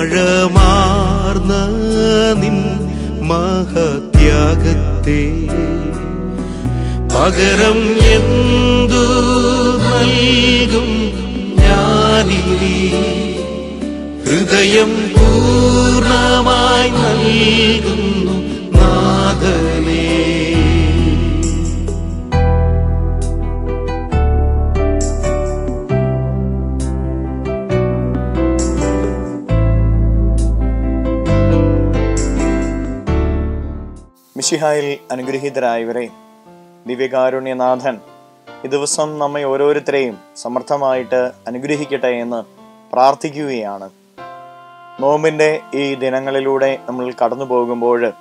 ആഴമാർന്ന നിൻ മഹത്യാഗത്തെ പകരം എന്തു നൽകും ഞാനിനി ഹൃദയം പൂർണ്ണമായി നൽകും മിശിഹായിൽ അനുഗ്രഹീതരായവരെ ദിവ്യകാരുണ്യനാഥൻ ഈ ദിവസം നമ്മെ ഓരോരുത്തരെയും സമർത്ഥമായിട്ട് അനുഗ്രഹിക്കട്ടെ എന്ന് പ്രാർത്ഥിക്കുകയാണ്. നോമ്പിന്റെ ഈ ദിനങ്ങളിലൂടെ നമ്മൾ കടന്നു പോകുമ്പോൾ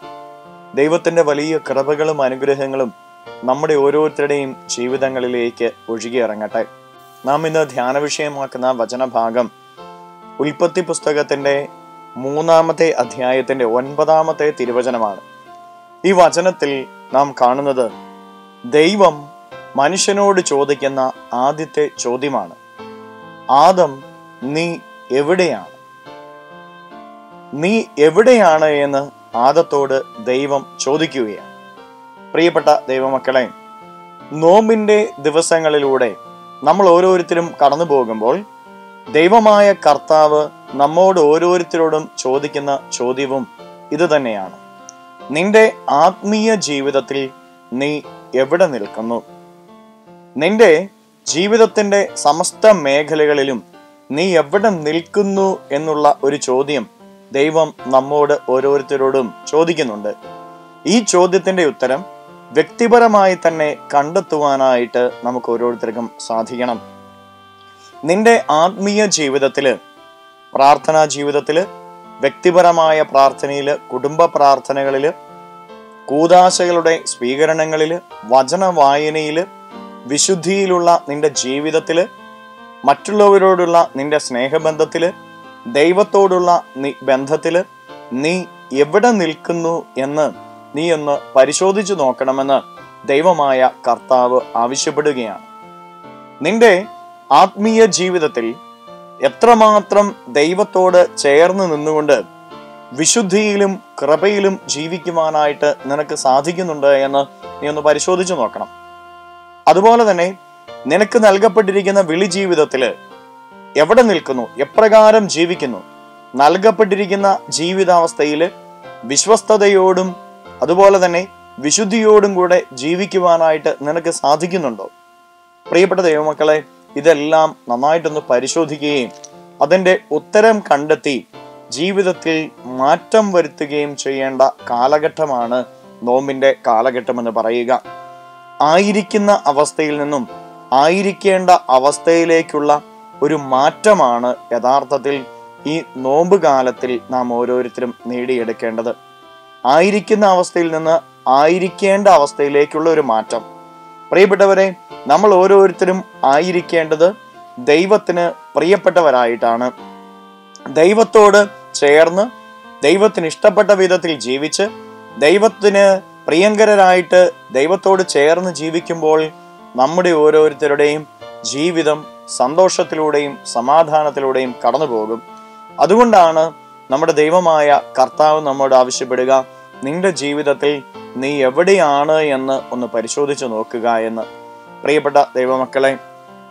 ദൈവത്തിന്റെ വലിയ കൃപകളും അനുഗ്രഹങ്ങളും നമ്മുടെ ഓരോരുത്തരുടെയും ജീവിതങ്ങളിലേക്ക് ഒഴുകിയിറങ്ങട്ടെ നാം ഇന്ന് ധ്യാന വിഷയമാക്കുന്ന വചനഭാഗം ഉൽപ്പത്തി പുസ്തകത്തിന്റെ മൂന്നാമത്തെ അധ്യായത്തിന്റെ ഒൻപതാമത്തെ തിരുവചനമാണ്. ഈ വചനത്തിൽ നാം കാണുന്നത് ദൈവം മനുഷ്യനോട് ചോദിക്കുന്ന ആദ്യത്തെ ചോദ്യമാണ് ആദം നീ എവിടെയാണ്? നീ എവിടെയാണ് എന്ന് ആദത്തോട് ദൈവം ചോദിക്കുകയാണ്. പ്രിയപ്പെട്ട ദൈവമക്കളെ നോമ്പിന്റെ ദിവസങ്ങളിലൂടെ നമ്മൾ ഓരോരുത്തരും കടന്നു പോകുമ്പോൾ ദൈവമായ കർത്താവ് നമ്മോട് ഓരോരുത്തരോടും ചോദിക്കുന്ന ചോദ്യവും ഇത് തന്നെയാണ്. നിന്റെ ആത്മീയ ജീവിതത്തിൽ നീ എവിടെ നിൽക്കുന്നു? നിന്റെ ജീവിതത്തിന്റെ സമസ്ത മേഖലകളിലും നീ എവിടെ നിൽക്കുന്നു എന്നുള്ള ഒരു ചോദ്യം ദൈവം നമ്മോട് ഓരോരുത്തരോടും ചോദിക്കുന്നുണ്ട്. ഈ ചോദ്യത്തിന്റെ ഉത്തരം വ്യക്തിപരമായി തന്നെ കണ്ടെത്തുവാനായിട്ട് നമുക്ക് ഓരോരുത്തർക്കും സാധിക്കണം. നിന്റെ ആത്മീയ ജീവിതത്തിൽ പ്രാർത്ഥനാ ജീവിതത്തിൽ വ്യക്തിപരമായ പ്രാർത്ഥനയിൽ കുടുംബ പ്രാർത്ഥനകളിൽ കൂതാശകളുടെ സ്വീകരണങ്ങളിൽ വചന വായനയിൽ വിശുദ്ധിയിലുള്ള നിന്റെ ജീവിതത്തിൽ മറ്റുള്ളവരോടുള്ള നിന്റെ സ്നേഹബന്ധത്തിൽ ദൈവത്തോടുള്ള നി ബന്ധത്തിൽ നീ എവിടെ നിൽക്കുന്നു എന്ന് നീ ഒന്ന് പരിശോധിച്ചു നോക്കണമെന്ന് ദൈവമായ കർത്താവ് ആവശ്യപ്പെടുകയാണ്. നിന്റെ ആത്മീയ ജീവിതത്തിൽ എത്രമാത്രം ദൈവത്തോട് ചേർന്ന് നിന്നുകൊണ്ട് വിശുദ്ധിയിലും കൃപയിലും ജീവിക്കുവാനായിട്ട് നിനക്ക് സാധിക്കുന്നുണ്ട് എന്ന് നീ ഒന്ന് പരിശോധിച്ചു നോക്കണം. അതുപോലെ തന്നെ നിനക്ക് നൽകപ്പെട്ടിരിക്കുന്ന വിളി ജീവിതത്തിൽ എവിടെ നിൽക്കുന്നു? എപ്രകാരം ജീവിക്കുന്നു? നൽകപ്പെട്ടിരിക്കുന്ന ജീവിതാവസ്ഥയിൽ വിശ്വസ്തയോടും അതുപോലെ തന്നെ വിശുദ്ധിയോടും കൂടെ ജീവിക്കുവാനായിട്ട് നിനക്ക് സാധിക്കുന്നുണ്ടോ? പ്രിയപ്പെട്ട ദൈവമക്കളെ ഇതെല്ലാം നന്നായിട്ടൊന്ന് പരിശോധിക്കുകയും അതിന്റെ ഉത്തരം കണ്ടെത്തി ജീവിതത്തിൽ മാറ്റം വരുത്തുകയും ചെയ്യേണ്ട കാലഘട്ടമാണ് നോമ്പിന്റെ കാലഘട്ടം എന്ന് പറയുക. ആയിരിക്കുന്ന അവസ്ഥയിൽ നിന്നും ആയിരിക്കേണ്ട അവസ്ഥയിലേക്കുള്ള ഒരു മാറ്റമാണ് യഥാർത്ഥത്തിൽ ഈ നോമ്പ് കാലത്തിൽ നാം ഓരോരുത്തരും നേടിയെടുക്കേണ്ടത്. ആയിരിക്കുന്ന അവസ്ഥയിൽ നിന്ന് ആയിരിക്കേണ്ട അവസ്ഥയിലേക്കുള്ള ഒരു മാറ്റം. പ്രിയപ്പെട്ടവരെ നമ്മൾ ഓരോരുത്തരും ആയിരിക്കേണ്ടത് ദൈവത്തിന് പ്രിയപ്പെട്ടവരായിട്ടാണ്. ദൈവത്തോട് ചേർന്ന് ദൈവത്തിന് ഇഷ്ടപ്പെട്ട വിധത്തിൽ ജീവിച്ച് ദൈവത്തിന് പ്രിയങ്കരരായിട്ട് ദൈവത്തോട് ചേർന്ന് ജീവിക്കുമ്പോൾ നമ്മുടെ ഓരോരുത്തരുടെയും ജീവിതം സന്തോഷത്തിലൂടെയും സമാധാനത്തിലൂടെയും കടന്നു പോകും അതുകൊണ്ടാണ് നമ്മുടെ ദൈവമായ കർത്താവ് നമ്മോട് ആവശ്യപ്പെടുക നിങ്ങളുടെ ജീവിതത്തിൽ നീ എവിടെയാണ് എന്ന് ഒന്ന് പരിശോധിച്ച് നോക്കുക എന്ന്. പ്രിയപ്പെട്ട ദൈവമക്കളെ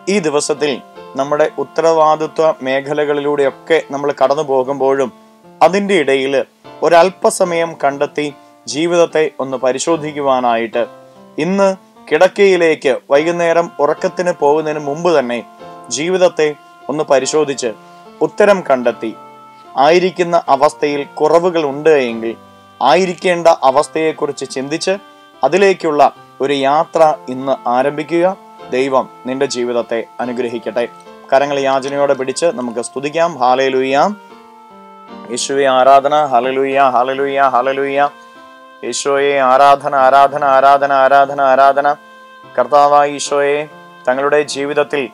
ഈ ദിവസത്തിൽ നമ്മുടെ ഉത്തരവാദിത്വ മേഖലകളിലൂടെയൊക്കെ നമ്മൾ കടന്നു പോകുമ്പോഴും അതിന്റെ ഇടയിൽ ഒരല്പസമയം കണ്ടെത്തി ജീവിതത്തെ ഒന്ന് പരിശോധിക്കുവാനായിട്ട് ഇന്ന് കിടക്കയിലേക്ക് വൈകുന്നേരം ഉറക്കത്തിന് പോകുന്നതിന് മുമ്പ് തന്നെ ജീവിതത്തെ ഒന്ന് പരിശോധിച്ച് ഉത്തരം കണ്ടെത്തി. ആയിരിക്കുന്ന അവസ്ഥയിൽ കുറവുകൾ ഉണ്ട് എങ്കിൽ ആയിരിക്കേണ്ട അവസ്ഥയെക്കുറിച്ച് ചിന്തിച്ച് അതിലേക്കുള്ള ഒരു യാത്ര ഇന്ന് ആരംഭിക്കുക. ദൈവം നിന്റെ ജീവിതത്തെ അനുഗ്രഹിക്കട്ടെ. കരങ്ങൾ യാചനയോടെ പിടിച്ച് നമുക്ക് സ്തുതിക്കാം. ഹാലയിലുയ്യാം യേശുവെ ആരാധന. ഹലലുയ്യ ഹലലുയ്യ ഹലലുയ്യ യേശോയെ ആരാധന ആരാധന ആരാധന ആരാധന ആരാധന. കർത്താവായ ഈശോയെ തങ്ങളുടെ ജീവിതത്തിൽ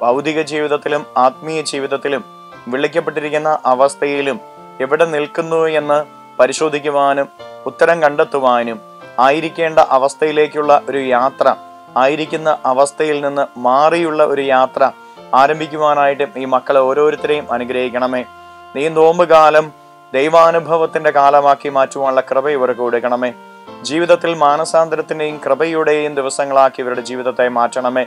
ഭൗതിക ജീവിതത്തിലും ആത്മീയ ജീവിതത്തിലും വിളിക്കപ്പെട്ടിരിക്കുന്ന അവസ്ഥയിലും എവിടെ നിൽക്കുന്നു എന്ന് പരിശോധിക്കുവാനും ഉത്തരം കണ്ടെത്തുവാനും ആയിരിക്കേണ്ട അവസ്ഥയിലേക്കുള്ള ഒരു യാത്ര ആയിരിക്കുന്ന അവസ്ഥയിൽ നിന്ന് മാറിയുള്ള ഒരു യാത്ര ആരംഭിക്കുവാനായിട്ടും ഈ മക്കളെ ഓരോരുത്തരെയും അനുഗ്രഹിക്കണമേ. നീ നോമ്പ് കാലം ദൈവാനുഭവത്തിന്റെ കാലമാക്കി മാറ്റുവാനുള്ള കൃപ ഇവർക്ക് കൊടുക്കണമേ. ജീവിതത്തിൽ മാനസാന്തരത്തിന്റെയും കൃപയുടെയും ദിവസങ്ങളാക്കി ഇവരുടെ ജീവിതത്തെ മാറ്റണമേ.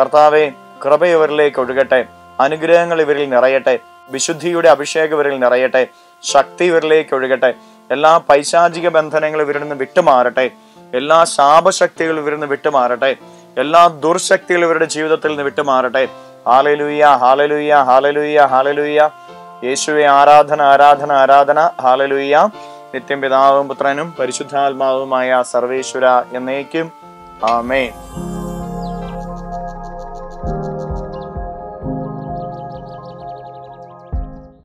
കർത്താവെ കൃപ ഇവരിലേക്ക് ഒഴുകട്ടെ. അനുഗ്രഹങ്ങൾ ഇവരിൽ നിറയട്ടെ. വിശുദ്ധിയുടെ അഭിഷേകം ഇവരിൽ നിറയട്ടെ ശക്തി ഇവരിലേക്ക് ഒഴുകട്ടെ എല്ലാ പൈശാചിക ബന്ധനങ്ങളും ഇവരിൽ നിന്ന് വിട്ടുമാറട്ടെ എല്ലാ ശാപശക്തികളും ഇവരിൽ നിന്ന് വിട്ടുമാറട്ടെ എല്ലാ ദുർശക്തികളും ഇവരുടെ ജീവിതത്തിൽ നിന്ന് വിട്ടുമാറട്ടെ. ഹാലലുയ്യ ഹാലലുയ്യ ഹാലലുയ്യ ഹാലലുയ്യ യേശുവെ ആരാധന ആരാധന ആരാധന. ഹാലലുയ്യ നിത്യം പിതാവും പുത്രനും പരിശുദ്ധാത്മാവുമായ സർവേശ്വര എന്നേക്കും. ആമേ